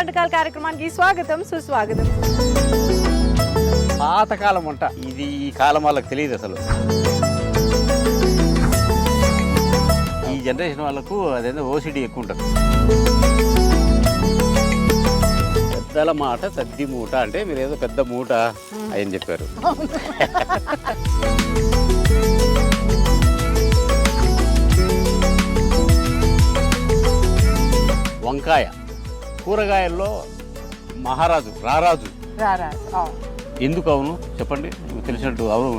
వంటకాల కార్యక్రమానికి స్వాగతం సుస్వాగతం. పాతకాలం వంట. ఇది ఈ కాలం వాళ్ళకి తెలియదు అసలు. ఈ జనరేషన్ వాళ్ళకు అదేదో ఓసిడి ఎక్కువ ఉంటుంది. పెద్దల మాట సద్ది మూట అంటే మీరు ఏదో పెద్ద మూట అని చెప్పారు. వంకాయ. కూరగాయల్లో మహారాజు రారాజు. ఎందుకు అవును? చెప్పండి. మీకు తెలిసినట్టు అవును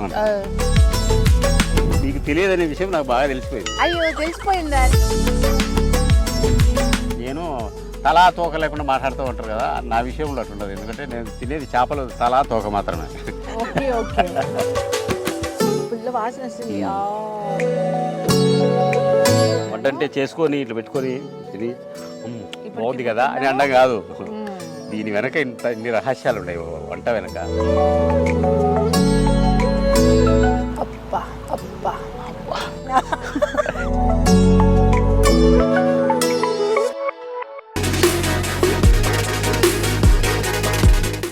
మీకు తెలియదనే విషయం నాకు బాగా తెలిసిపోయింది. అయ్యో తెలిసిపోయిందా? నేను తలా తోక లేకుండా మాట్లాడుతూ ఉంటారు కదా నా విషయంలో అట్లుండదు ఎందుకంటే నేను తినేది చేపలు తలా తోక మాత్రమే. వంట అంటే చేసుకొని ఇట్లా పెట్టుకొని తిని "ఉమ్, బాగుంది కదా అని అండం కాదు. దీని వెనక ఇంత ఇన్ని రహస్యాలు ఉన్నాయి. వంట వెనక. అబ్బా అబ్బా.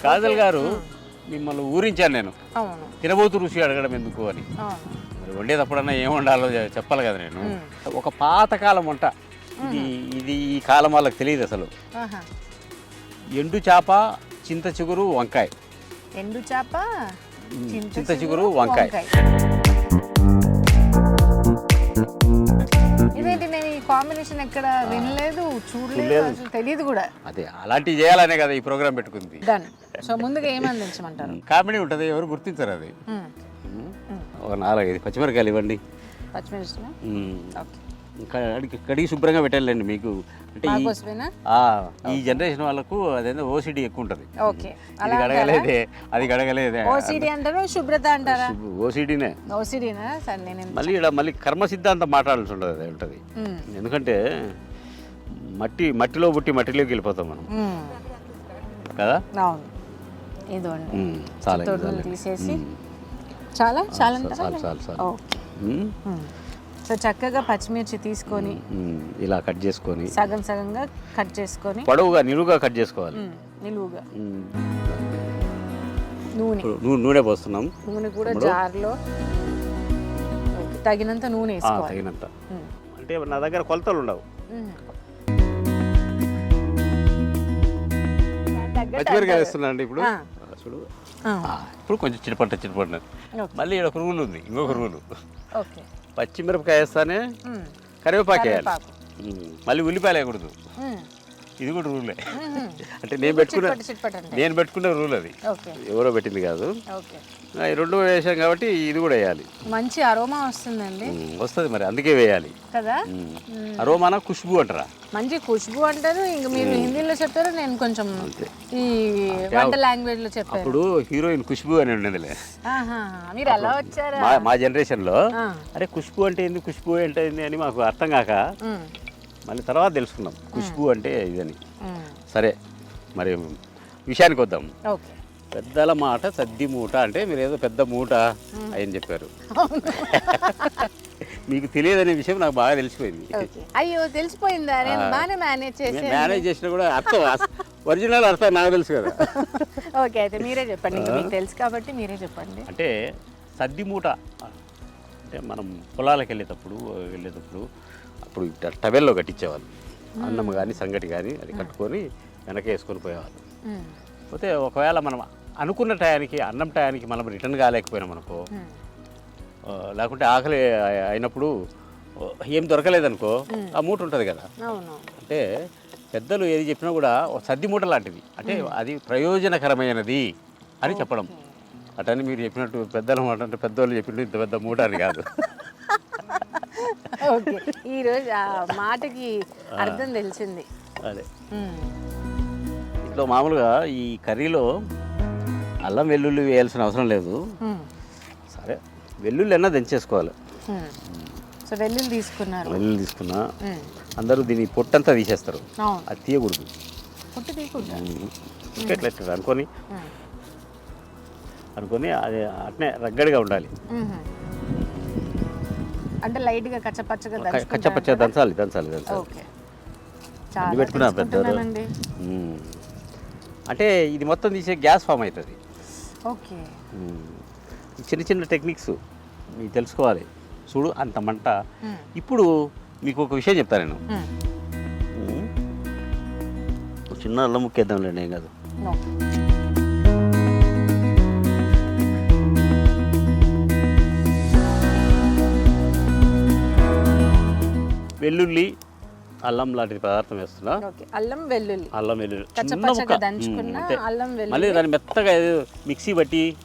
కాజల్ గారు మిమ్మల్ని ఊరించాను నేను. తినబోతు రుచి అడగడం ఎందుకు అని. మరి వండేటప్పుడన్నా ఏం వండాలో చెప్పాలి కదా నేను. ఒక పాతకాలం వంట. ఇది ఇది ఈ కాలం వాళ్ళకి తెలియదు అసలు. ఎండు చేప చింత చిగురు వంకాయ. ఎండు చేప చింత చిగురు వంకాయ. ఇదేంటి నేను ఈ కాంబినేషన్ ఎక్కడ వినలేదు చూడలేదు అసలు తెలియదు కూడా. అదే అలాంటివి చేయాలనే కదా ఈ ప్రోగ్రామ్ పెట్టుకుంది. డన్ సో ముందుగా ఏం అందించమంటారు? కామెడీ ఉంటుంది ఎవరు గుర్తించరు అది. ఒక నాలుగైదు పచ్చిమిరకాయలు ఇవ్వండి. పచ్చిమిర్చి ఉమ్. ఓకే. కడిగి శుభ్రంగా పెట్టాలండి మీకు. అంటే ఈ మాకోసమేనా? ఆ, ఈ జనరేషన్ వాళ్ళకు అదేదో ఓసిడి ఎక్కువ ఉంటుంది. ఓకే. ఇది గడగలేదే అది గడగలేదే ఓసిడి అంటారా శుభ్రత అంటారా? ఓసిడినే ఓసిడీనా సరే నేను మళ్ళీ ఇక్కడ మళ్ళీ కర్మ సిద్ధాంతం మాట్లాడాల్సి ఉంటుంది అది ఉంటుంది. ఎందుకంటే మట్టి మట్టిలో పుట్టి మట్టిలోకి వెళ్ళిపోతాం మనం. కదా? చాలా చాలు. చాలా చాలా సో చక్కగా పచ్చిమిర్చి తీసుకొని ఇలా కట్ చేసుకొని సగం సగంగా కట్ చేసుకొని పొడవుగా నిలువుగా కట్ చేసుకోవాలి. నిలువుగా. నూనె. నూనె పోస్తున్నాం. నూనె కూడా జార్లో. ఓకే. తగినంత నూనె వేసుకోవాలి. తగినంత. అంటే నా దగ్గర కొలతలు ఉండవు. పచ్చిమిరకాయ వేస్తున్నా అండి ఇప్పుడు. చూడు. ఇప్పుడు కొంచెం చిటపట్ట చిటపట్ట. మళ్ళీ ఇక్కడ ఒక రూల్ ఉంది ఇంకొక రూల్. ఓకే. పచ్చిమిరపకాయ వేస్తానే. కరివేపాకు వేయాలి మళ్ళీ ఉల్లిపాయలు వేయకూడదు. ఇది కూడా రూలే. అంటే నేను పెట్టుకున్న నేను పెట్టుకున్న రూల్ అది. ఓకే. ఎవరో పెట్టింది కాదు. ఈ రెండు వేసాం కాబట్టి ఇది కూడా వేయాలి. మంచి అరోమా వస్తుందండి. వస్తుంది మరి అందుకే వేయాలి. కదా. అరోమానా ఖుష్బు అంటారా? మంచి ఖుష్బు అంటారు. ఇంక మీరు హిందీలో చెప్పారు నేను కొంచెం. ఈ వంట లాంగ్వేజ్లో చెప్పాను అప్పుడు హీరోయిన్ ఖుష్బు అని ఉండేదిలే. మీరు ఎలా వచ్చారా? మా మా జనరేషన్లో ఆ, అరే ఖుష్బు అంటే ఏంది ఖుష్బు అంటే ఏంది అని మాకు అర్థం కాక మళ్ళీ తర్వాత తెలుసుకున్నాం ఖుష్బు అంటే ఇదని. సరే మరి విషయానికి వద్దాం. పెద్దల మాట సద్ది మూట అంటే మీరు ఏదో పెద్ద మూట అని చెప్పారు. మీకు తెలియదనే విషయం నాకు బాగా తెలిసిపోయింది. అయ్యో తెలిసిపోయిందా? నేను బాగానే మేనేజ్ చేసాను మేనేజ్ చేసినా కూడా అర్థం ఒరిజినల్ అర్థం నాకు తెలుసు కదా. ఓకే అయితే మీరే చెప్పండి. మీకు తెలుసు కాబట్టి మీరే చెప్పండి. అంటే సద్ది మూట అంటే మనం పొలాలకు వెళ్ళేటప్పుడు వెళ్ళేటప్పుడు అప్పుడు టవెల్లో కట్టించేవాళ్ళు. అన్నం కానీ సంగటి కానీ అది కట్టుకొని వెనక వేసుకొని పోయేవాళ్ళు. పోతే ఒకవేళ మనం అనుకున్న టయానికి అన్నం టయానికి మనం రిటర్న్ కాలేకపోయినాం అనుకో లేకుంటే ఆకలి అయి- అయినప్పుడు ఏం దొరకలేదనుకో ఆ మూట ఉంటుంది కదా. అంటే పెద్దలు ఏది చెప్పినా కూడా ఒక సద్ది మూట లాంటిది. అంటే అది ప్రయోజనకరమైనది అని చెప్పడం. అటని మీరు చెప్పినట్టు పెద్దల మాట అంటే పెద్దోళ్ళు చెప్పినట్టు ఇంత పెద్ద మూట అని కాదు. ఓకే. ఈరోజు ఆ మాటకి అర్థం తెలిసింది. అదే. ఇంట్లో మామూలుగా ఈ కర్రీలో అల్లం వెల్లుల్లి వేయాల్సిన అవసరం లేదు. సరే వెల్లుల్లి అన్నా దంచేసుకోవాలి. సో వెల్లుల్లి తీసుకున్నారు. వెల్లుల్లి తీసుకున్నా అందరూ దీని పొట్టంతా తీసేస్తారు. అది తీయకూడదు. పుట్టి ఇట్లా ఇట్లా ఇట్లా అనుకొని అనుకొని అది అట్నే రగ్గడిగా ఉండాలి. అంటే లైట్గా కచ్చపచ్చగా క- కచ్చపచ్చ దంచాలి దంచాలి దంచాలి. ఓకే. చాలా పెట్టుకున్నా ఉమ్. అంటే ఇది మొత్తం తీసే గ్యాస్ ఫామ్ అవుతుంది ఓకే. చిన్న చిన్న టెక్నిక్స్ మీకు తెలుసుకోవాలి. చూడు అంత మంట. ఇప్పుడు మీకు ఒక విషయం చెప్తాను నేను. చిన్న అల్లం ముక్కేద్దాంలేండి ఏం కాదు. వెల్లుల్లి అల్లం లాంటి పదార్థం వేస్తున్నా. అల్లం వెల్లుల్లి. అల్లం వెల్లుల్లి. చిన్న ముక్క. అల్లం వెల్లుల్లి. మళ్ళీ దాన్ని మెత్తగా మిక్సీ.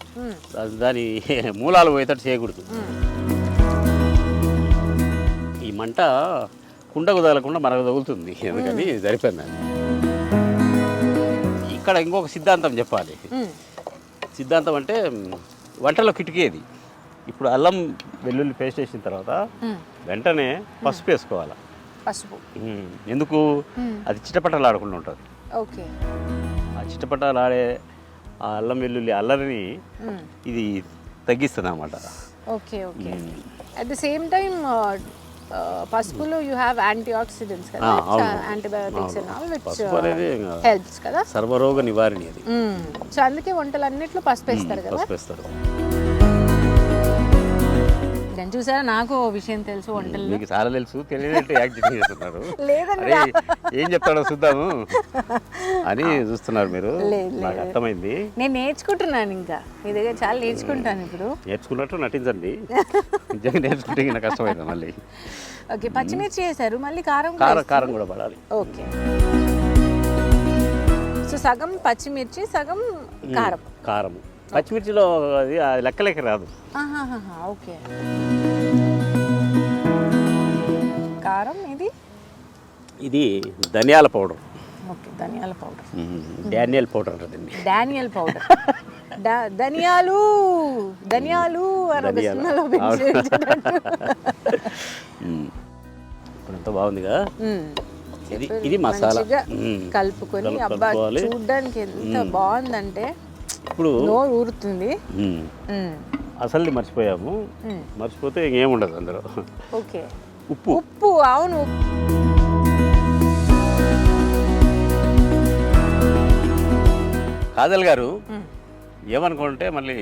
దా- దాని మూలాలు పోయేటట్టు చేయకూడదు. ఈ మంట కుండకు తగలకుండా మనకు తగులుతుంది. ఎందుకని? సరిపోయింది? అది. ఇక్కడ ఇంకొక సిద్ధాంతం చెప్పాలి. సిద్ధాంతం అంటే వంటలో కిటికేది ఇప్పుడు అల్లం వెల్లుల్లి పేస్ట్ వేసిన తర్వాత. వెంటనే పసుపు వేసుకోవాలి? పసుపు. ఎందుకు. అది చిటపటలు ఆడకుండా ఉంటుంది. ఓకే. ఆ చిటపటలు ఆడే ఆ అల్లం వెల్లుల్లి అల్లరిని. ఇది తగ్గిస్తుంది అన్నమాట okay. Okay at the same time పసుపులో యూ హ్యావ్ యాంటీ ఆక్సిడెంట్స్ కదా. యాంటీబయోటిక్స్ ఇంకా హెల్ప్స్ కదా? సర్వరోగ నివారణి అది. సో అందుకే వంటలన్నిట్లో పసుపు వేస్తారు కదా? పసుపు వేస్తారు నేను చూసారా? నాకు విషయం తెలుసు వంటల్లో మీకు చాలా తెలుసు. తెలియదంటే యాక్టింగ్ చేస్తున్నారు అరే ఏం చెప్తాడో చూద్దాము. అని చూస్తున్నారు మీరు. నాకు అర్థమైంది. నేను నేర్చుకుంటున్నాను ఇంకా. మీ దగ్గర చాలా నేర్చుకుంటాను ఇప్పుడు. నేర్చుకున్నట్టు నటించండి. నిజంగా నేర్చుకుంటే ఇంకా కష్టమైంది మళ్ళీ. ఓకే పచ్చిమిర్చి వేశారు మళ్ళీ కారం కారం కారం కూడా పడాలి. ఓకే. సో సగం పచ్చిమిర్చి సగం కారం. కారం. పచ్చిమిర్చిలో అది అది లెక్క లెక్క రాదు ఓకే. కారం ఇది? ఇది ధనియాల పౌడర్. ఓకే ధనియాల పౌడర్. డానియల్ పౌడర్ అంటుందండి డానియల్ పౌడర్. ధనియాలు ధనియాలు అని ఒక ధనియాలు. సినిమాలో పెంచేటట్టు. ఇప్పుడు ఎంత బాగుందిగా. ఇది ఇది మసాలా. కలుపుకొని కలుపు- అబ్బా. చూడ్డానికి ఎంత బాగుందంటే ఇప్పుడు నోరు ఊరుతుంది. అసలు మర్చిపోయాము. మర్చిపోతే ఇంకేముండదు అందులో. ఓకే. ఉప్పు ఉప్పు అవును కాజల్ గారు. ఏమనుకుంటే మళ్ళీ.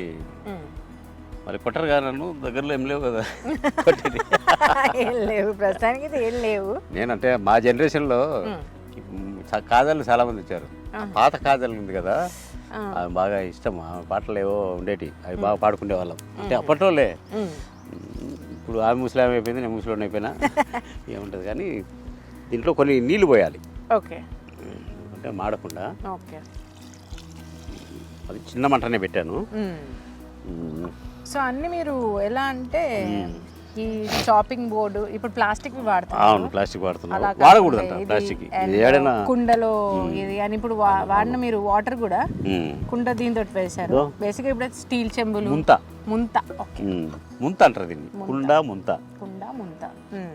మళ్ళీ కొట్టరు కదా నన్ను దగ్గరలో ఏం లేవు కదా కొట్టేది. ఏం లేవు ప్రస్తుతానికి అయితే ఏం లేవు నేనంటే మా జనరేషన్లో కాజల్ చాలా మంది వచ్చారు. పాత కాజల్ ఉంది కదా. అవి బాగా ఇష్టం పాటలు ఏవో ఉండేటి అవి బాగా పాడుకునే వాళ్ళం అంటే అప్పట్లోలే. ఇప్పుడు ఆమె ముస్లాం అయిపోయింది నేను ముస్లిం అయిపోయినా. ఏముంటుంది కానీ దీంట్లో కొన్ని నీళ్ళు పోయాలి. ఓకే. అంటే మాడకుండా. ఓకే. అది చిన్న మంటనే పెట్టాను. సో అన్ని మీరు ఎలా అంటే ఈ చాపింగ్ బోర్డు ఇప్పుడు ప్లాస్టిక్ వాడతారు అవును ప్లాస్టిక్ కాకుండా ఇది ప్లాస్టిక్ ఏడైనా కుండలో ఇది అని ఇప్పుడు వాడిన మీరు వాటర్ కూడా. కుండ దీంతో వేశారు. బేసిక్గా ఇప్పుడు స్టీల్ చెంబులు. ముంత. ముంత. ఓకే. ముంత అంటారు దీన్ని. కుండ ముంత. కుండ ముంత.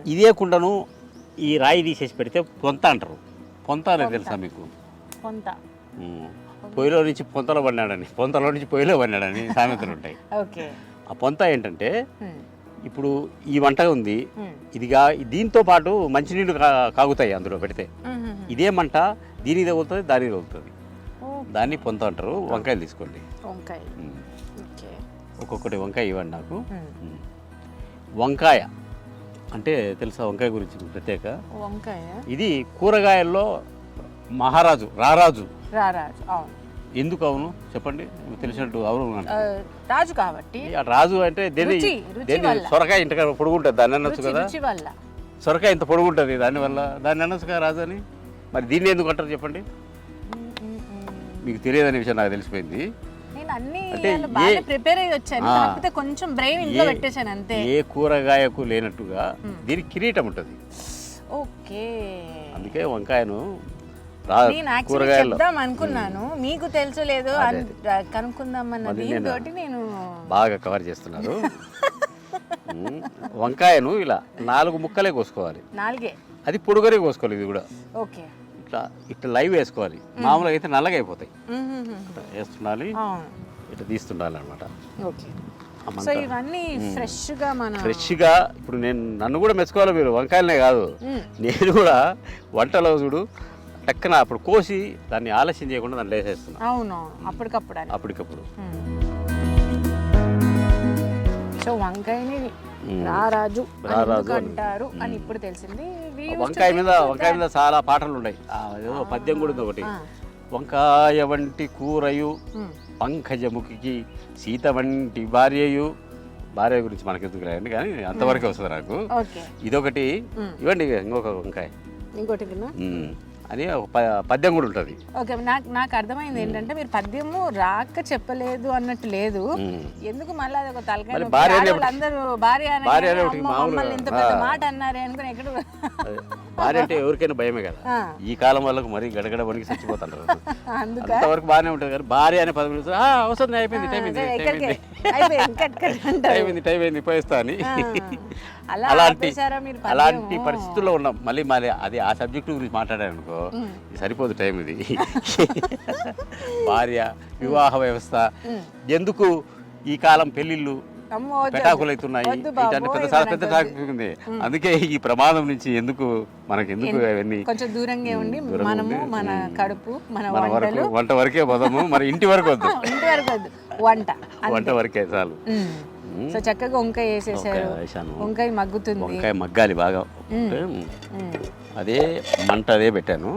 ఇదే కుండను ఈ రాయి తీసేసి పెడితే పొంత అంటారు. పొంత అనేది తెలుసా మీకు? మ్మ్. పొయ్యిలో నుంచి పొంతలో పడినాడని పొంతలో నుంచి పొయ్యిలో పడినాడని సామెతలు ఉంటాయి. ఓకే. ఆ పొంత ఏంటంటే. ఇప్పుడు ఈ వంట ఉంది. ఇదిగా దీంతో పాటు మంచినీళ్ళు కాగుతాయి అందులో పెడితే. ఇదే మంట దీని తగులుతుంది దాని తగులుతుంది దాన్ని పొంత అంటారు వంకాయలు తీసుకోండి. వంకాయ ఒక్కొక్కటి వంకాయ ఇవ్వండి నాకు. వంకాయ. అంటే తెలుసా వంకాయ గురించి ప్రత్యేక? వంకాయ. ఇది కూరగాయల్లో మహారాజు రారాజు. రారాజు అవును. ఎందుకు అవును? చెప్పండి. తెలిసినట్టు అవును రాజు కాబట్టి రాజు అంటే దేని దేని. సొరకాయ ఇంతగా పొడుగుంటుంది దాన్ని అనొచ్చు కదా? సొరకాయ ఇంత పొడుగుంటుంది దానివల్ల దాన్ని అనొచ్చు కదా రాజు అని? మరి దీన్ని ఎందుకు అంటారు చెప్పండి. మీకు తెలియదనే విషయం నాకు తెలిసిపోయింది. నేను అన్ని బాగా ప్రిపేర్ అయ్యి వచ్చాను. కాకపోతే కొంచెం బ్రెయిన్ ఇంట్లో పెట్టేశాను అంతే. ఏ కూరగాయకు లేనట్టుగా దీనికి కిరీటం ఉంటుంది. ఓకే. అందుకే వంకాయను చెప్దాం అనుకున్నాను. మీకు తెలుసు లేదు కనుక్కుందాం అన్న మరి నేను- బాగా కవర్ చేస్తున్నారు వంకాయను ఇలా నాలుగు ముక్కలే కోసుకోవాలి. నాలుగే. అది పొడుగనే కోసుకోవాలి ఇది కూడా. ఓకే. ఇట్లా ఇట్లా లైవ్ వేసుకోవాలి. మామూలుగా అయితే నల్లగా అయిపోతాయి. వేస్తుండాలి. ఇట్లా తీస్తుండాలి అనమాట ఓకే సో ఇవన్నీ ఫ్రెష్గా మన ఫ్రెష్గా ఇప్పుడు నేను నన్ను కూడా మెచ్చుకోవాలి మీరు. వంకాయలనే కాదు. నేను కూడా వంటలో చూడు టక్కన అప్పుడు కోసి దాన్ని ఆలస్యం చేయకుండా దాన్ని వేసేస్తున్నాం అవును అప్పటికప్పుడు అప్పటికప్పుడు. సో వంకాయని. రారాజు. అంటారు అని. ఇప్పుడు తెలిసింది. వంకాయ మీద వంకాయ మీద చాలా పాటలు ఉన్నాయి ఏదో పద్యం కూడా ఉంది ఒకటి. వంకాయ వంటి కూరయు. పంకజముఖికి సీత వంటి భార్యయు. భార్య గురించి మనకెందుకు లేదండి కానీ అంతవరకే వస్తుంది నాకు. ఇదొకటి. ఇవ్వండి ఇంకొక వంకాయ. ఇంకోటి. అని ఒక పద్యం కూడా ఉంటుంది ఓకే నాకు నాకు అర్థమైంది ఏంటంటే మీరు పద్యము రాక చెప్పలేదు అన్నట్టు లేదు. ఎందుకు మళ్ళీ అది ఒక తలకాయ. భార్య అందరూ భార్య మమ్మల్ని ఇంత పెద్ద. మాట అన్నారే అనుకుని ఎక్కడ. భార్య అంటే ఎవరికైనా భయమే కదా. ఈ కాలం వాళ్ళకు మరీ గడగడ వణికి చచ్చిపోతుంటారు అందుక అంతవరకు బాగానే ఉంటుంది కానీ భార్య అనే పదవి నుంచి, "ఆ, అవసరం అయిపోయింది టైం అయింది టైం అయింది టైం అయింది పోయిస్తా అని. అలాంటి? అలాంటి పరిస్థితుల్లో ఉన్నాం. మళ్ళీ మళ్ళీ అది ఆ సబ్జెక్టు గురించి మాట్లాడాను అనుకో సరిపోదు టైం ఇది. భార్య వివాహ వ్యవస్థ. ఎందుకు ఈ కాలం పెళ్ళిళ్ళు పెటాకులు అవుతున్నాయి పెద్ద చాలా పెద్ద ఉంది అందుకే ఈ ప్రమాదం నుంచి ఎందుకు మనకి ఎందుకు అవన్నీ? కొంచెం దూరంగా ఉండి మనము మన. కడుపు మన వరకు వంట వరకే పోదాము. మరి ఇంటి వరకు వద్దు. ఇంటి వరకు వద్దు. వంట వంట వరకే చాలు. సో చక్కగా వంకాయ వేసేసారు. వంకాయ మగ్గుతుంది. వంకాయ మగ్గాలి బాగా. అదే మంట అదే పెట్టాను.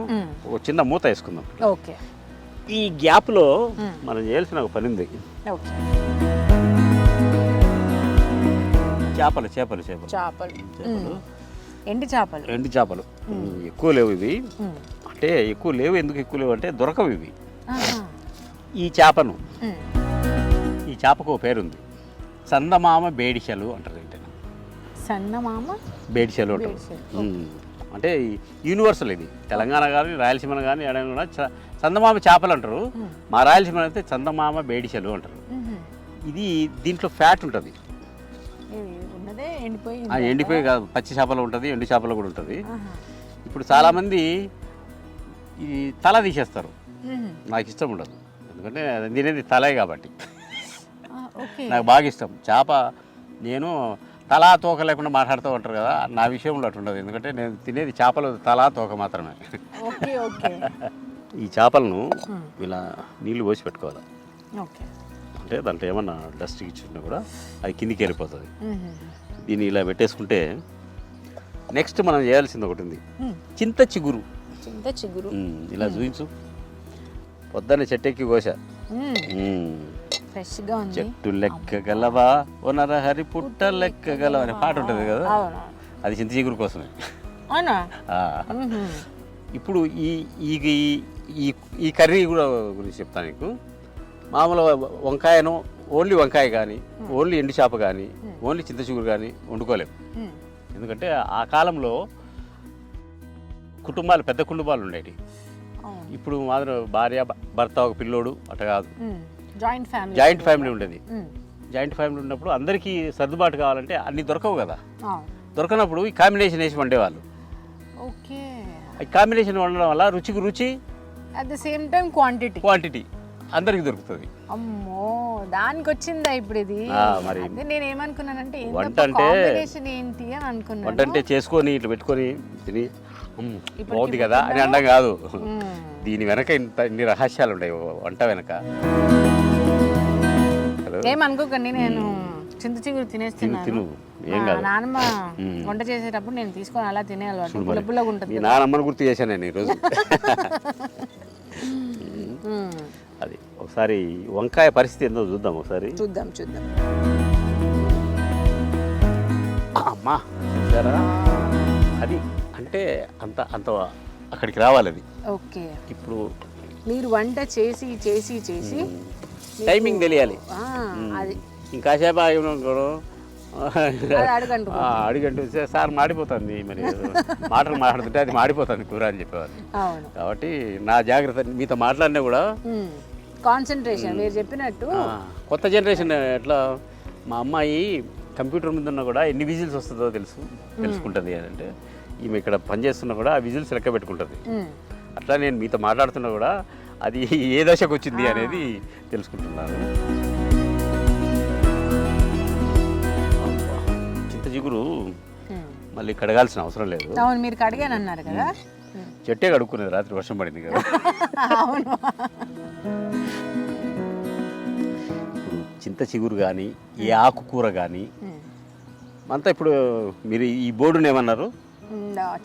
ఒక చిన్న మూత వేసుకుందాం. ఓకే. ఈ గ్యాప్లో మ్మ్. మనం చేయాల్సిన ఒక పని ఉంది. ఓకే. చేపలు చేపలు చేపలు. చేపలు. చేపలు. ఎండి చేపలు. ఎండు చేపలు. ఎక్కువ లేవు ఇవి. అంటే ఎక్కువ లేవు ఎందుకు ఎక్కువ లేవు అంటే దొరకవు ఇవి. ఈ చేపను. ఈ చేపకు పేరుంది. చందమామ బేడిశలు అంటారు ఏంటంటే సన్న మామ బేడిశలు. అంటారు. అంటే యూనివర్సల్ ఇది. తెలంగాణ కానీ రాయలసీమ కానీ ఎడైనా కూడా చ- చందమామ చేపలు అంటారు. మా రాయలసీమ అయితే చందమామ బేడిశలు అంటారు. ఇది దీంట్లో ఫ్యాట్ ఉంటుంది. ఉన్నదే ఎండిపోయి కాదు పచ్చి చేపలు ఉంటుంది ఎండు చేపలు కూడా ఉంటుంది. ఇప్పుడు చాలామంది ఈ తల తీసేస్తారు. నాకు ఇష్టం ఉండదు. ఎందుకంటే అది తినేది తలే కాబట్టి. నాకు బాగా ఇష్టం. చేప నేను తలా తోక లేకుండా మాట్లాడుతూ ఉంటారు కదా నా విషయంలో అటు ఉండదు. ఎందుకంటే నేను తినేది చేపలు తలా తోక మాత్రమే. ఈ చేపలను. ఇలా నీళ్ళు పోసి పెట్టుకోవాలి. ఓకే. అంటే దాంట్లో ఏమన్నా డస్ట్ ఇచ్చినా కూడా అది కిందికి వెళ్ళిపోతుంది. దీన్ని ఇలా పెట్టేసుకుంటే నెక్స్ట్ మనం చేయాల్సింది ఒకటి ఉంది. చింత చిగురు. చింత చిగురు. ఇలా చూపించు పొద్దున్నే చెట్టెక్కి ఫ్రెష్గా ఉంది. చెట్టు లెక్క గలవా? ఓ నరహరి పుట్ట లెక్క గలవా? అనే పాట ఉంటుంది కదా? అది చింత చిగురు కోసమే. అవునా. ఇప్పుడు ఈ- ఈ ఈ కర్రీ కూడా గురించి చెప్తాను నీకు. మామూలు వంకాయను ఓన్లీ వంకాయ కానీ ఓన్లీ ఎండు చేప కానీ ఓన్లీ చింత చిగురు కానీ వండుకోలేము. మ్మ్. ఎందుకంటే ఆ కాలంలో కుటుంబాలు పెద్ద కుటుంబాలు ఉండేవి ఇప్పుడు మాత్రం భార్య భర్త ఒక పిల్లోడు అట కాదు. జాయింట్ ఫ్యామిలీ జాయింట్ ఫ్యామిలీ ఉండేది. జాయింట్ ఫ్యామిలీ ఉన్నప్పుడు అందరికీ సర్దుబాటు కావాలంటే అన్ని దొరకవు కదా. దొరకనప్పుడు ఈ కాంబినేషన్ వేసి వండేవాళ్ళు. ఓకే. ఈ కాంబినేషన్ వండడం వల్ల రుచికి రుచి at the same time quantity quantity అందరికి దొరుకుతుంది. అమ్మో దానికి వచ్చిందా ఇప్పుడు ఇది? మరి నేను ఏమనుకున్నానంటే వంట అంటే- ఏంటి అని అనుకున్నాను. వంట అంటే చేసుకొని ఇట్లా పెట్టుకొని తిని "ఉమ్, ఇప్పుడు బాగుంది కదా అని అనడం కాదు. దీని వెనక ఇంత ఇన్ని రహస్యాలు ఉన్నాయి వంట వెనక. ఏమనుకోకండి నేను చింత చిగురు తిను తినేస్తున్నాను. తిను. ఏం కాదు. నాన్నమ్మ మ్మ్. వంట చేసేటప్పుడు నేను తీసుకొని అలా తినే అలవాటు. పుల్ల. పుల్లగా ఉంటుంది నానమ్మని గుర్తు చేశాను నేను ఈరోజు. అది. ఒకసారి వంకాయ పరిస్థితి ఏందో చూద్దాం ఒకసారి. చూద్దాం చూద్దాం. అమ్మా చూసారా? అది అంటే అంత అంత అక్కడికి రావాలి అది. ఓకే. ఇప్పుడు మీరు వంట చేసి చేసి చేసి టైమింగ్ తెలియాలి. అది. ఇంకాసేపు ఆగినాడు అది అడగంటు అడిగంటూ సార్ మాడిపోతుంది మరి. మాటలు మాట్లాడుతుంటే అది మాడిపోతుంది కూర అని చెప్పేవారు కాబట్టి నా జాగ్రత్త మీతో మాట్లాడినా కూడా కాన్సన్ట్రేషన్ మీరు చెప్పినట్టు. కొత్త జనరేషన్ ఎట్లా మా అమ్మాయి కంప్యూటర్ ముందు ఉన్నా కూడా ఎన్ని విజిల్స్ వస్తుందో తెలుసు తెలుసుకుంటుంది అని అంటే ఈమె ఇక్కడ పనిచేస్తున్నా కూడా ఆ విజిల్స్ లెక్క పెట్టుకుంటుంది. అట్లా నేను మీతో మాట్లాడుతున్నా కూడా అది ఏ దశకు వచ్చింది అనేది తెలుసుకుంటున్నాను. చింత చిగురు. మళ్ళీ కడగాల్సిన అవసరం లేదు. అవును మీరు కడిగాను అన్నారు కదా చెట్టే కడుక్కునేది రాత్రి వర్షం పడింది కదా. అవును. చింత చిగురు కానీ ఏ ఆకుకూర కానీ అంతా ఇప్పుడు మీరు ఈ బోర్డుని ఏమన్నారు?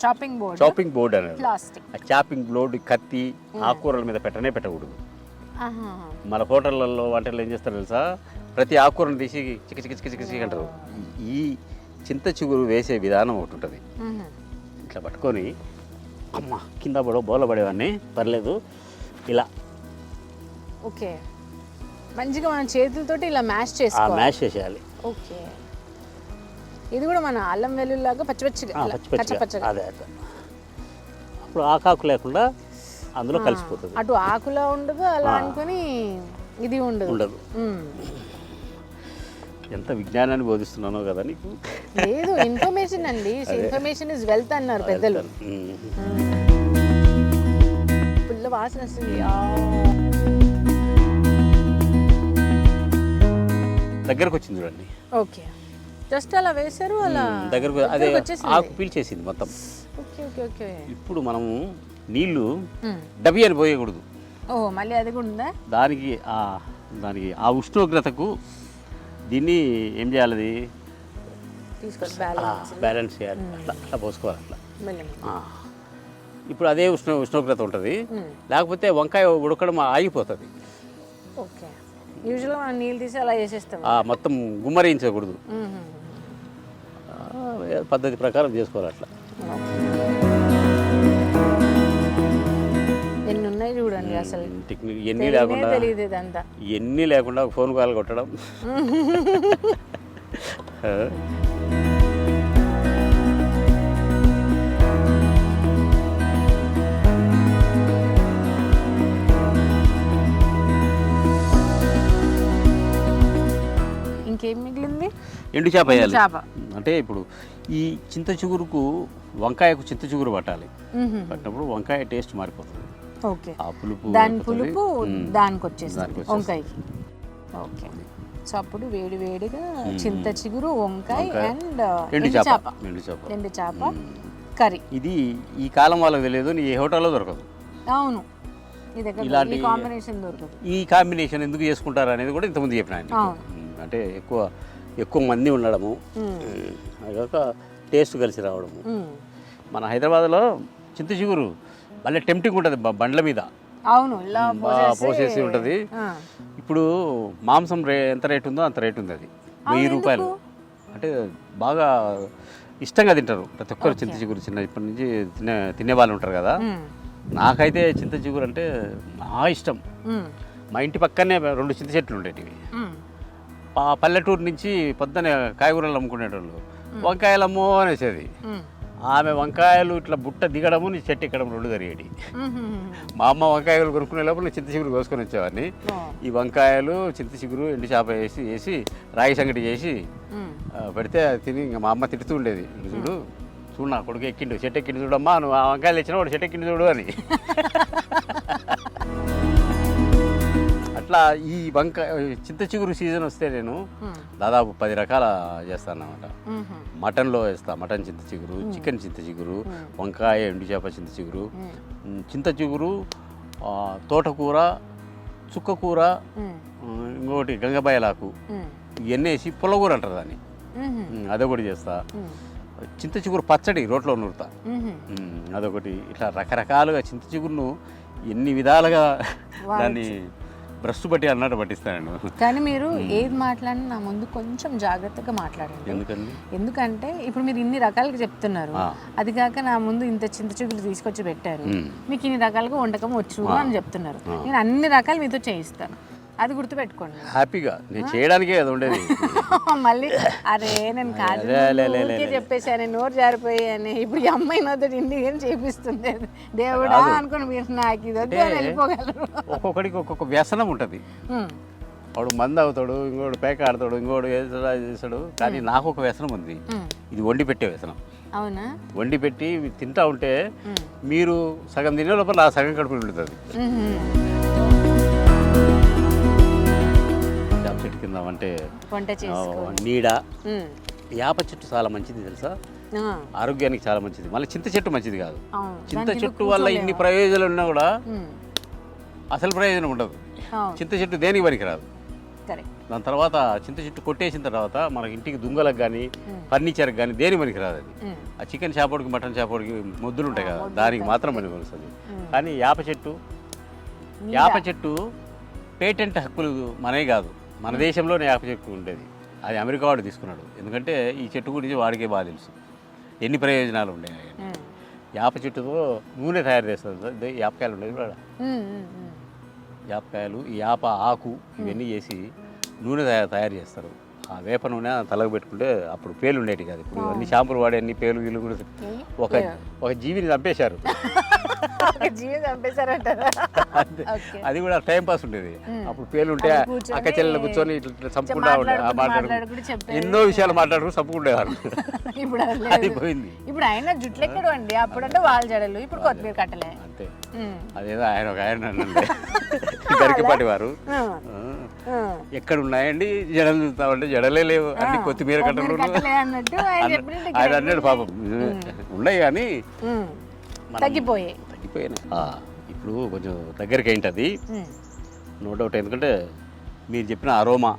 చాపింగ్ బోర్డ్ చాపింగ్ బోర్డు అన్నారు. ప్లాస్టిక్ ఆ చాపింగ్ బోర్డు కత్తి ఆకుకూరల మీద పెట్టనే పెట్టకూడదు. మన హోటళ్ళల్లో వంటలు ఏం చేస్తారు తెలుసా? ప్రతి ఆకుకూరను తీసి చిక చిక చిక చిక చిక అంటారు. ఈ చింత చిగురు వేసే విధానం ఒకటి ఉంటుంది. ఇట్లా పట్టుకొని అమ్మ కింద పడో బోల పడేవాడిని. పర్లేదు. ఇలా. ఓకే. మంచిగా మన చేతులతోటి ఇలా మ్యాష్ చేసుకోవాలి. మ్యాష్ చేసేయాలి. ఓకే. ఇది కూడా మన అల్లం వెల్లుల్లాగా పచ్చి పచ్చిగా ఆ, ఇలా పచ్చి పచ్చిగా పచ్చపచ్చగా అదే అదే. అప్పుడు ఆకాకు లేకుండా అందులో కలిసిపోతుంది. అటు ఆకులా ఉండదు అలా అనుకొని ఇది ఉండదు. ఉండదు. ఎంత విజ్ఞానాన్ని బోధిస్తున్నానో కదా నీకు? లేదు ఇన్ఫర్మేషన్ అండి. ఇన్ఫర్మేషన్ ఇస్ వెల్త్ అన్నారు పెద్దలు. ఫుల్ వాసన వస్తుంది. ఆ. దగ్గరకు వచ్చింది చూడండి. ఓకే. జస్ట్ అలా వేశారు అలా దగ్గరకు అదే. ఆకు పీల్చేసింది మొత్తం. Okay okay okay. ఇప్పుడు మనము నీళ్ళు. డబ్బి అని పోయకూడదు. ఓ మళ్ళీ అది కూడా ఉందా? దానికి ఆ దానికి ఆ ఉష్ణోగ్రతకు దీన్ని ఏం చేయాలి బ్యాలెన్స్ చేయాలి. అట్లా అట్లా పోసుకోవాలి అట్లా. ఇప్పుడు అదే ఉష్ణ ఉష్ణోగ్రత ఉంటుంది. లేకపోతే వంకాయ ఉడకడం ఆగిపోతుంది. ఓకే. యూజువల్గా మనం నీళ్ళు తీసి అలా చేసేస్తాం. మొత్తం గుమ్మరించకూడదు. పద్ధతి ప్రకారం చేసుకోవాలి అట్లా. అసలు టెక్నిక్ ఎన్ని తెలియనే లేకుండా తెలియదు ఇదంతా. ఎన్ని లేకుండా ఫోన్ కాల్ కొట్టడం. ఇంకేం మిగిలింది? ఎండు చేప వేయాలి. చేప. అంటే ఇప్పుడు ఈ చింత చిగురుకు వంకాయకు చింత చిగురు పట్టాలి. పట్టినప్పుడు వంకాయ టేస్ట్ మారిపోతుంది. ఓకే. ఆ పులుపు దాని. పులుపు. దానికి వచ్చేస్తుంది దానికి. వంకాయకి. ఓకే. సో అప్పుడు వేడి వేడిగా చింత చిగురు వంకాయ అండ్ ఎండు చేప. ఎండు చేప. ఎండు చేప. కర్రీ. ఇది ఈ కాలం వాళ్ళకి తెలియదు నీ ఏ హోటల్లో దొరకదు. అవును. ఇలాంటి- కాంబినేషన్ దొరకదు. ఈ కాంబినేషన్ ఎందుకు చేసుకుంటారు అనేది కూడా ఇంతకుముందు చెప్పిన. అంటే ఎక్కువ ఎక్కువ మంది ఉండడము మ్మ్. అదొక టేస్ట్ కలిసి రావడము. మన హైదరాబాద్లో చింత చిగురు భలే టెంప్టింగ్ ఉంటుంది బండ్ల మీద. అవును పోసేసి- ఉంటుంది. ఇప్పుడు మాంసం రే ఎంత రేట్ ఉందో అంత రేట్ ఉంది అది. వెయ్యి రూపాయలు. అంటే బాగా ఇష్టంగా తింటారు ప్రతి ఒక్కరు చింత చిగురు చిన్న ఇప్పటి నుంచి తినే తినే వాళ్ళు ఉంటారు కదా. నాకైతే చింత చిగురు అంటే బాగా ఇష్టం. మా ఇంటి పక్కనే రెండు చింత చెట్లు ఉండేటివి. పల్లెటూరు నుంచి పొద్దునే కాయగూరలు అమ్ముకునేటోళ్ళు. వంకాయలు అమ్మో అనేసేది. ఆమె వంకాయలు ఇట్లా బుట్ట దిగడము నీ చెట్టు ఎక్కడం రెండు జరిగేటి. మ్మ్. మా అమ్మ వంకాయలు కొనుక్కునే లోపల చింత చిగురు కోసుకొని వచ్చేవాడిని. ఈ వంకాయలు చింత చిగురు ఎండు చేప వేసి వేసి రాగి సంగటి చేసి పెడితే తిని ఇంకా మా అమ్మ తిడుతూ ఉండేది. "ఇటు చూడు చూడు నా కొడుకు ఎక్కిండు చెట్టు ఎక్కిండు చూడమ్మా నువ్వు ఆ వంకాయలు ఇచ్చిన వాడు చెట్టు ఎక్కిండు చూడు అని. అట్లా ఈ వంకాయ చింత చిగురు సీజన్ వస్తే నేను మ్మ్. దాదాపు పది రకాల చేస్తాను అన్నమాట మ్మ్. మటన్లో వేస్తా మటన్ చింత చిగురు చికెన్ చింత చిగురు వంకాయ ఎండు చేప చింత చిగురు చింత చిగురు తోటకూర చుక్కకూర ఇంకొకటి గంగబాయలాకు. ఇవన్నీ వేసి పుల్లకూర అంటారు దాన్ని. అదొకటి చేస్తా. చింత చిగురు పచ్చడి రోట్లో నూరుతా. అదొకటి ఇట్లా రకరకాలుగా చింత చిగురును ఎన్ని విధాలుగా దాన్ని బ్రష్ బట్టి అన్నట్టు పట్టిస్తాను కానీ మీరు ఏది మాట్లాడినా నా ముందు కొంచెం జాగ్రత్తగా మాట్లాడండి. ఎందుకండి? ఎందుకంటే ఇప్పుడు మీరు ఇన్ని రకాలుగా చెప్తున్నారు. అది కాక నా ముందు ఇంత చింత చిగురు తీసుకొచ్చి పెట్టారు. మీకు ఇన్ని రకాలుగా వంటకం వచ్చు అని చెప్తున్నారు. నేను అన్ని రకాలు మీతో చేయిస్తాను. అది గుర్తుపెట్టుకోండి. హ్యాపీగా. నేను చేయడానికే అది ఉండేది. మళ్ళీ అరే నేను కాదు ఊరికే లే. చెప్పేశాను నోరు జారిపోయాను ఇప్పుడు ఈ అమ్మాయి నాతో ఇంటికి ఏం చేపిస్తుంది? దేవుడా అనుకోని మీరు నాకు ఇది వద్దు అని వెళ్ళిపోగలరు. ఒక్కొక్కడికి ఒక్కొక్క వ్యసనం ఉంటుంది. వాడు మంది అవుతాడు ఇంకోడు పేక ఆడతాడు ఇంకోడు చేస్తాడు. కానీ నాకు ఒక వ్యసనం ఉంది. ఇది వండి పెట్టే వ్యసనం. అవునా? వండి పెట్టి తింటా ఉంటే. మీరు సగం తినే లోపల ఆ సగం కడుపు ఉంటుంది కింద అంటే వంట నీడ. వేప చెట్టు చాలా మంచిది తెలుసా? ఆరోగ్యానికి చాలా మంచిది. మళ్ళీ చింత చెట్టు మంచిది కాదు. చింత చెట్టు వల్ల ఇన్ని. ప్రయోజనాలు ఉన్నా కూడా అసలు ప్రయోజనం ఉండదు. చింత చెట్టు దేనికి పనికిరాదు? దాని తర్వాత చింత చెట్టు కొట్టేసిన తర్వాత మనకి ఇంటికి దుంగలకు కానీ ఫర్నిచర్కి కానీ దేని పనికిరాదు అది? ఆ చికెన్ చేపడికి మటన్ చేపడికి మొద్దులు ఉంటాయి కదా. దానికి మాత్రం పనికి వస్తుంది కానీ యాప చెట్టు యాప చెట్టు పేటెంట్ హక్కులు మనమే కాదు. మన దేశంలోనే యాప చెట్టు ఉండేది. అది అమెరికా వాడు తీసుకున్నాడు. ఎందుకంటే ఈ చెట్టు గురించి వాడికే బాగా తెలుసు. ఎన్ని ప్రయోజనాలు ఉమ్, యాప చెట్టుతో నూనె తయారు చేస్తారు. యాపకాయలు ఉమ్. యాపకాయలు ఈ యాప ఆకు ఇవన్నీ చేసి నూనె తయారు తయారు చేస్తారు. వేప నూనె తలకు పెట్టుకుంటే అప్పుడు పేలు ఉండేవి కాదు. ఇప్పుడు అన్ని షాంపులు వాడే అన్ని పేలు వీళ్ళు కూడా ఒక ఒక జీవిని చంపేశారు. అది కూడా టైం పాస్ ఉండేది. అప్పుడు పేలు ఉంటే అక్క చెల్లెలు కూర్చొని ఇట్లా చంపుకుంటా ఆ మాట్లాడుకుంటూ ఎన్నో విషయాలు మాట్లాడుకుంటూ చంపుకుండేవారు. ఇప్పుడు అది పోయింది. ఇప్పుడు ఆయన జుట్లు ఎక్కడు అండి అప్పుడంటే వాళ్ళ జడలు ఇప్పుడు కొత్తిమీర కట్టలే. అంతే. అదేదో ఆయన ఒక ఆయన గరికపాటి వారు. ఆ, ఆ, ఆ. ఎక్కడ ఉన్నాయండి జడలు చూస్తామంటే జడలే లేవు. అన్ని కొత్తిమీర కట్టలు ఆయన అన్నాడు పాపం. ఉన్నాయి కానీ తగ్గిపోయాయి. తగ్గిపోయినాయి. ఆ, ఇప్పుడు కొంచెం దగ్గరికి ఏంటి అది. ఉమ్. నో డౌట్ ఎందుకంటే మీరు చెప్పిన అరోమా.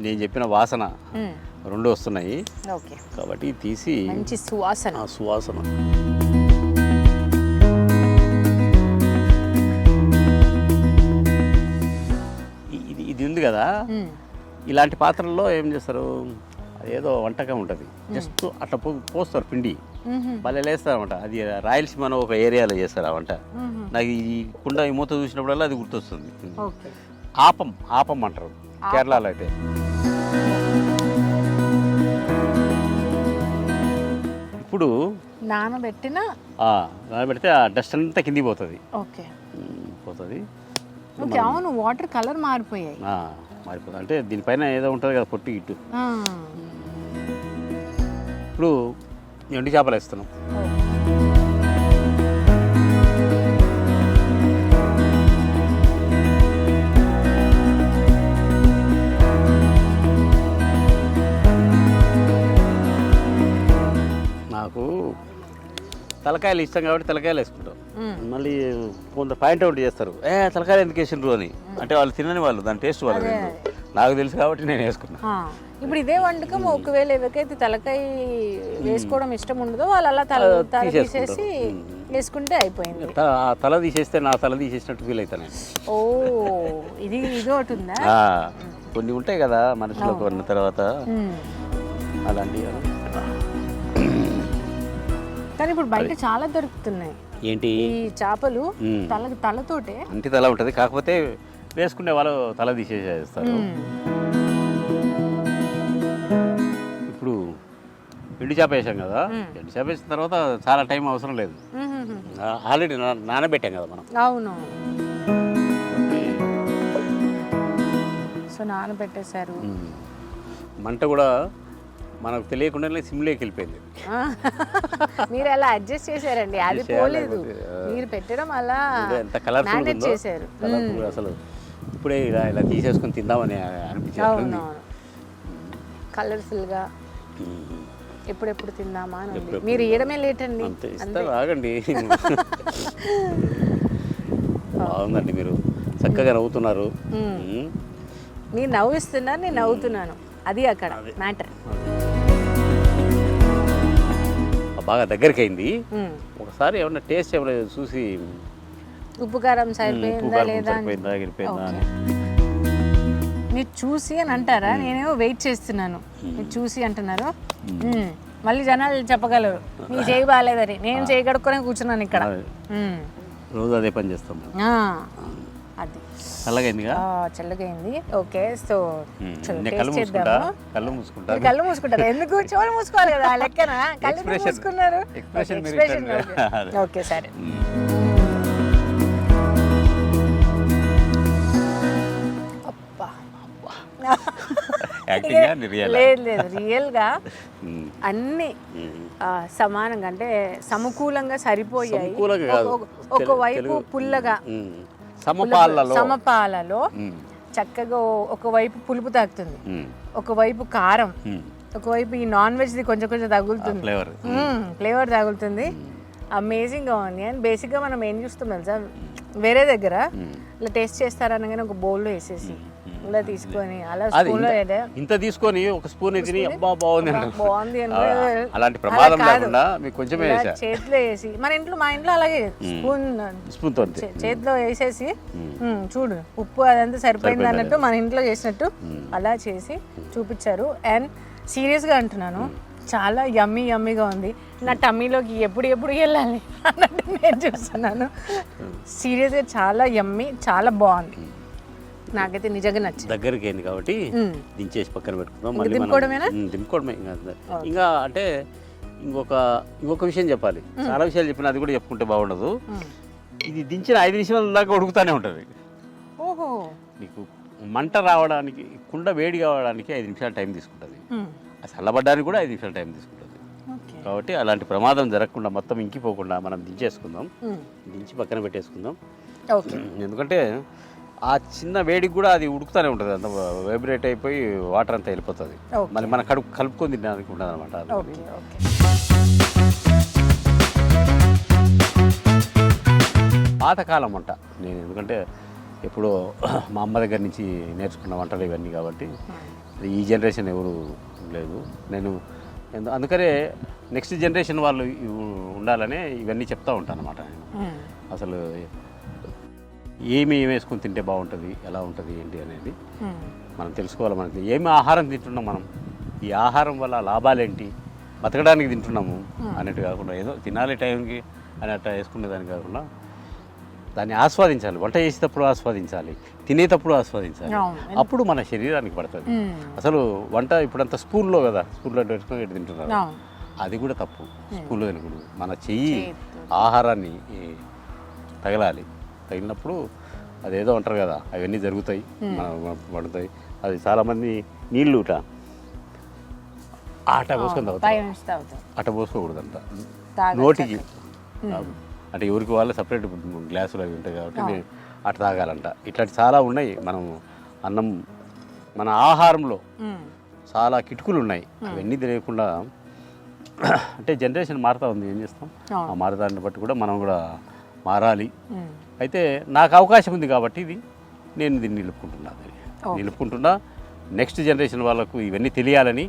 నేను చెప్పిన వాసన. రెండు వస్తున్నాయి. కాబట్టి తీసి మంచి సువాసన. సువాసన. ఇది ఇది ఉంది కదా. ఇలాంటి పాత్రల్లో ఏం చేస్తారు? అదేదో వంటకం ఉంటుంది. జస్ట్ అట్లా పో పోస్తారు పిండి. భలే లేస్తారన్నమాట. అది రాయలసీమ ఒక ఏరియాలో చేస్తారు ఆ వంట. నాకు ఈ కుండ ఈ మూత చూసినప్పుడల్లా అది గుర్తొస్తుంది. ఆపం ఆపం అంటారు. కేరళలో అయితే. ఇప్పుడు నానబెట్టిన ఆ, పెడితే ఆ డస్ట్ అంతా కిందికి పోతుంది. పోతుంది. ఓకే అవును వాటర్ కలర్ మారిపోయాయి. మారిపోతుంది అంటే దీనిపైన ఏదో ఉంటుంది కదా పొట్టి ఇటు. ఇప్పుడు ఎండు చేపలు వేస్తున్నాం. నాకు తలకాయలు ఇష్టం కాబట్టి తలకాయలు వేసుకుంటాం. మళ్ళీ కొంత పాయింట్ అవుట్ చేస్తారు. ఏ తలకాయలు ఎందుకు వేసిండ్రు అని. అంటే వాళ్ళు తినని వాళ్ళు దాని టేస్ట్ వాళ్ళు. నాకు తెలుసు కాబట్టి నేను వేసుకున్నా. ఇప్పుడు ఇదే వంటకం ఒకవేళ ఎవరికైతే తలకాయ వేసుకోవడం ఇష్టం ఉండదో వాళ్ళు అలా తల. తీసేసి వేసుకుంటే అయిపోయింది. తల తీసేస్తే నా తల తీసేసినట్టు ఫీల్ అవుతాను ఓ ఇది ఇది ఒకటి ఉందా? కొన్ని ఉంటాయి కదా మనుషులు కొన్న తర్వాత. అలాంటివి కానీ ఇప్పుడు బయట చాలా దొరుకుతున్నాయి. ఏంటి? ఈ చేపలు. తల తలతోటే. అంటి తల ఉంటుంది. కాకపోతే వేసుకునే వాళ్ళు తల తీసేసేస్తారు. ఇప్పుడు ఎండు చేప వేసాం కదా. ఎండు చేప వేసిన తర్వాత చాలా టైం అవసరం లేదు. ఆల్రెడీ నానబెట్టాం కదా మనం. అవును. సో నానబెట్టేశారు. మంట కూడా మనకు తెలియకుండానే సిమ్లోకి వెళ్ళిపోయింది. మీరు అలా అడ్జస్ట్ చేశారండి అది పోలేదు. మీరు పెట్టడం అలా ఎంత కలర్ఫుల్ చేశారు. అసలు ఇప్పుడే ఇలా ఇలా తీసేసుకొని తిందామని అనిపించింది కలర్ఫుల్గా ఎప్పుడెప్పుడు తిందామా అని మీరు ఇయడమే లేట్ అండి. అంతే ఇస్తారు ఆగండి. బాగుందండి మీరు. చక్కగా నవ్వుతున్నారు. ఉమ్. మీరు నవ్విస్తున్నారు నేను నవ్వుతున్నాను. అది అక్కడ మ్యాటర్. బాగా దగ్గరికి అయింది ఒకసారి ఏమన్నా టేస్ట్ ఏమైనా చూసి ఉప్పు కారం సరిపోయిందా లేదా అని మీరు చూసి అని అంటారా? నేనేమో వెయిట్ చేస్తున్నాను. మీరు చూసి అంటున్నారు. మళ్ళీ జనాలు చెప్పగలరు. నీ చేయి బాగాలేదని. నేను చేయి కడుక్కొని కూర్చున్నాను ఇక్కడ. రోజు అదే పని చేస్తాం. చల్లగైందిగా? చల్లగైంది. ఓకే సో కళ్ళు మూసుకుంటా? కళ్ళు మూసుకుంటా? కళ్ళు మూసుకుంటారు. ఎందుకు? చెవులు మూసుకోవాలి కదా ఆ లెక్కన? కళ్ళు. మూసుకున్నారు. ఓకే సరే. లేదు లేదు రియల్గా అన్ని సమానంగా అంటే సమకూలంగా సరిపోయాయి. ఒకవైపు పుల్లగా. సమపాలలో. చక్కగా ఒకవైపు పులుపు తాకుతుంది. ఉమ్, ఒకవైపు కారం. ఒకవైపు ఈ నాన్ వెజ్ది కొంచెం కొంచెం తగులుతుంది. ఫ్లేవర్. ఫ్లేవర్ తగులుతుంది. అమేజింగ్గా ఉంది. అండ్ బేసిక్గా మనం ఏం చూస్తాం తెలుసా? వేరే దగ్గర ఇలా టేస్ట్ చేస్తారనగానే ఒక బౌల్లో వేసేసి. తీసుకొని అలా స్పూన్లో ఇంత- తీసుకొని ఒక స్పూన్ తిని అబ్బా బాగుంది. బాగుంది అలాంటి అలా ప్రమాదం. లేకుండా మీకు కొంచెం చేతిలో వేసి మన ఇంట్లో మా ఇంట్లో అలాగే స్పూన్ స్పూన్తో చేతిలో వేసేసి "మ్మ్, చూడు ఉప్పు అదంతా సరిపోయింది అన్నట్టు మన ఇంట్లో చేసినట్టు అలా చేసి చూపించారు. అండ్ సీరియస్గా అంటున్నాను చాలా యమ్మీ యమ్మీగా ఉంది. నా టమ్మీలోకి ఎప్పుడు ఎప్పుడు వెళ్ళాలి? అన్నట్టు నేను చూస్తున్నాను. సీరియస్గా చాలా యమ్మీ చాలా బాగుంది. నాకైతే నిజంగా నచ్చింది. దగ్గరికి అయింది కాబట్టి. దించేసి పక్కన పెట్టుకుందాం మళ్ళీ మనం- దింపుకోవడమే ఇంకా. ఇంకా అంటే ఇంకొక ఇంకొక విషయం చెప్పాలి. చాలా విషయాలు చెప్పిన అది కూడా చెప్పుకుంటే బాగుండదు. ఇది దించిన ఐదు నిమిషాల దాకా ఉడుకుతానే ఉంటుంది. ఓహో. నీకు మంట రావడానికి కుండ వేడి కావడానికి ఐదు నిమిషాలు టైం తీసుకుంటుంది. చల్లబడ్డానికి కూడా ఐదు నిమిషాలు టైం తీసుకుంటుంది. కాబట్టి అలాంటి ప్రమాదం జరగకుండా మొత్తం ఇంకిపోకుండా మనం దించేసుకుందాం. దించి పక్కన పెట్టేసుకుందాం. ఎందుకంటే ఆ చిన్న వేడికి కూడా అది ఉడుకుతూనే ఉంటుంది. అంత వైబ్రేట్ అయిపోయి వాటర్ అంతా వెళ్ళిపోతుంది. మళ్ళీ మన కడుపు కలుపుకొని తినడానికి ఉండదు అనమాట పాతకాలం వంట. నేను ఎందుకంటే ఎప్పుడో మా అమ్మ దగ్గర నుంచి నేర్చుకున్న వంటలు ఇవన్నీ కాబట్టి అది ఈ జనరేషన్ ఎవరు లేదు. నేను అందుకనే నెక్స్ట్ జనరేషన్ వాళ్ళు ఉండాలనే ఇవన్నీ చెప్తా ఉంటాను అనమాట నేను. మ్మ్. అసలు ఏమి ఏమి వేసుకొని తింటే బాగుంటుంది ఎలా ఉంటుంది ఏంటి అనేది. మనం తెలుసుకోవాలి మనకి. ఏమి ఆహారం తింటున్నాం మనం? ఈ ఆహారం వల్ల లాభాలేంటి? బతకడానికి తింటున్నాము అన్నట్టు కాకుండా ఏదో తినాలి టైంకి అని అట్లా వేసుకునేదాన్ని కాకుండా దాన్ని ఆస్వాదించాలి. వంట చేసేటప్పుడు ఆస్వాదించాలి తినేటప్పుడు ఆస్వాదించాలి. అప్పుడు మన శరీరానికి పడుతుంది. అసలు వంట ఇప్పుడంతా స్పూన్లో కదా స్పూన్లో పెట్టుకొని ఇటు తింటున్నారు? అది కూడా తప్పు. స్పూన్లో తినకూడదు. మన చెయ్యి. ఆహారాన్ని తగలాలి. తగిలినప్పుడు అదేదో అంటారు కదా అవన్నీ జరుగుతాయి పడుతాయి. అది చాలామంది నీళ్ళు ఇట ఆట పోసుకొని తాగుతారు. అట పోసుకోకూడదంట. తాగొచ్చు నోటికి. అంటే ఎవరికి వాళ్ళు సపరేట్ గ్లాసులు అవి ఉంటాయి కాబట్టి అట తాగాలంట. ఇట్లాంటి చాలా ఉన్నాయి. మనం అన్నం మన ఆహారంలో. చాలా కిటుకులు ఉన్నాయి అవన్నీ తెలియకుండా అంటే జనరేషన్ మారుతా ఉంది. ఏం చేస్తాం. ఆ మారదాన్ని బట్టి కూడా మనం కూడా మారాలి. అయితే నాకు అవకాశం ఉంది కాబట్టి ఇది నేను దీన్ని నిలుపుకుంటున్నా. నిలుపుకుంటున్నా. నెక్స్ట్ జనరేషన్ వాళ్ళకు ఇవన్నీ తెలియాలని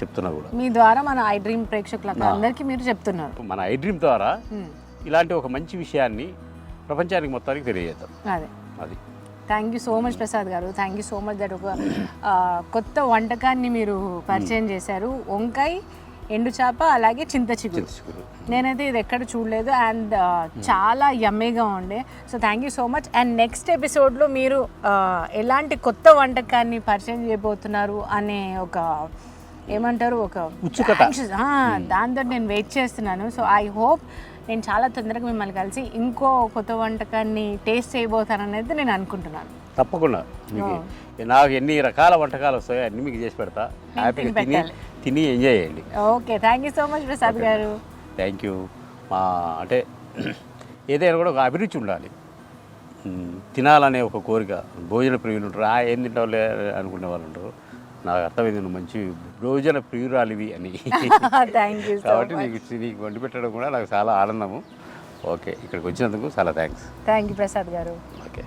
చెప్తున్నా కూడా. మీ ద్వారా మన ఐ డ్రీమ్ ప్రేక్షకులకు అందరికీ మీరు చెప్తున్నారు. మన ఐ డ్రీమ్ ద్వారా. ఇలాంటి ఒక మంచి విషయాన్ని ప్రపంచానికి మొత్తానికి తెలియజేద్దాం. అదే. అది. Thank you so much Prasad garu. Thank you so much that ఒక కొత్త వంటకాన్ని మీరు పరిచయం చేశారు. వంకాయ ఎండు చేప అలాగే చింత చిగురు. నేనైతే ఇది ఎక్కడ చూడలేదు అండ్ చాలా యమ్మీగా ఉండే. So thank you so much and next ఎపిసోడ్లో మీరు ఎలాంటి కొత్త వంటకాన్ని పరిచయం చేయబోతున్నారు అనే ఒక ఏమంటారు ఒక ఆ, దాంతో నేను వెయిట్ చేస్తున్నాను. సో ఐ హోప్ నేను చాలా తొందరగా మిమ్మల్ని కలిసి ఇంకో కొత్త వంటకాన్ని టేస్ట్ చేయబోతానని అయితే నేను అనుకుంటున్నాను. తప్పకుండా. నాకు ఎన్ని రకాల వంటకాలు వస్తాయో అన్ని మీకు చేసి పెడతా. హ్యాపీగా తిని. తిని ఎంజాయ్ చేయండి. Okay thank you so much Prasad garu. Thank you మా అంటే ఏదైనా కూడా ఒక అభిరుచి ఉండాలి. తినాలనే ఒక కోరిక. భోజన ప్రియులు ఉంటారు. ఆ ఏం తింటావులే అనుకునే వాళ్ళు ఉంటారు. నాకు అర్థమైంది నువ్వు మంచి భోజన ప్రియురాలివి అని. థ్యాంక్ యూ సో కాబట్టి నీకు నీకు వండి పెట్టడం కూడా నాకు చాలా ఆనందము. ఓకే ఇక్కడికి వచ్చినందుకు చాలా థ్యాంక్స్ థ్యాంక్ యూ ప్రసాద్ గారు. ఓకే.